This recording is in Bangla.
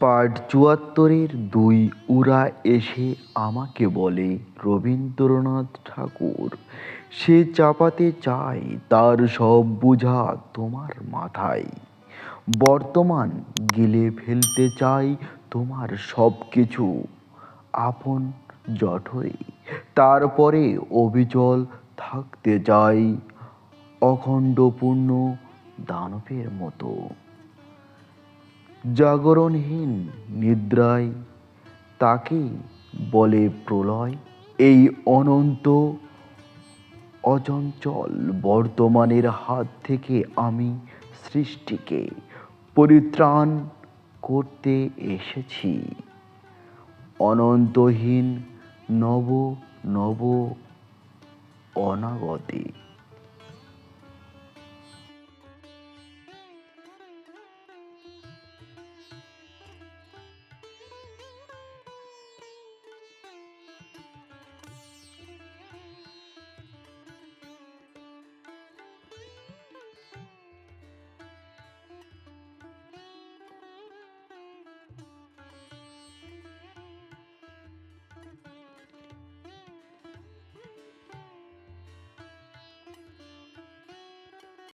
পার্ট চুয়াত্তরের দুই উরা এসে আমাকে বলে, রবীন্দ্রনাথ ঠাকুর, সে চাপাতে চায়, তার সব বোঝা তোমার মাথায়। বর্তমান গিলে ফেলতে চাই তোমার সব কিছু। আপন জঠরে তারপরে অবিচল থাকতে চাই অখণ্ডপূর্ণ দানবের মতো। জাগরণহীন নিদ্রায় তাকে বলে প্রলয়। এই অনন্ত অচঞ্চল বর্তমানের হাত থেকে আমি সৃষ্টিকে পরিত্রাণ করতে এসেছি। অনন্তহীন নব নব অনাগতে।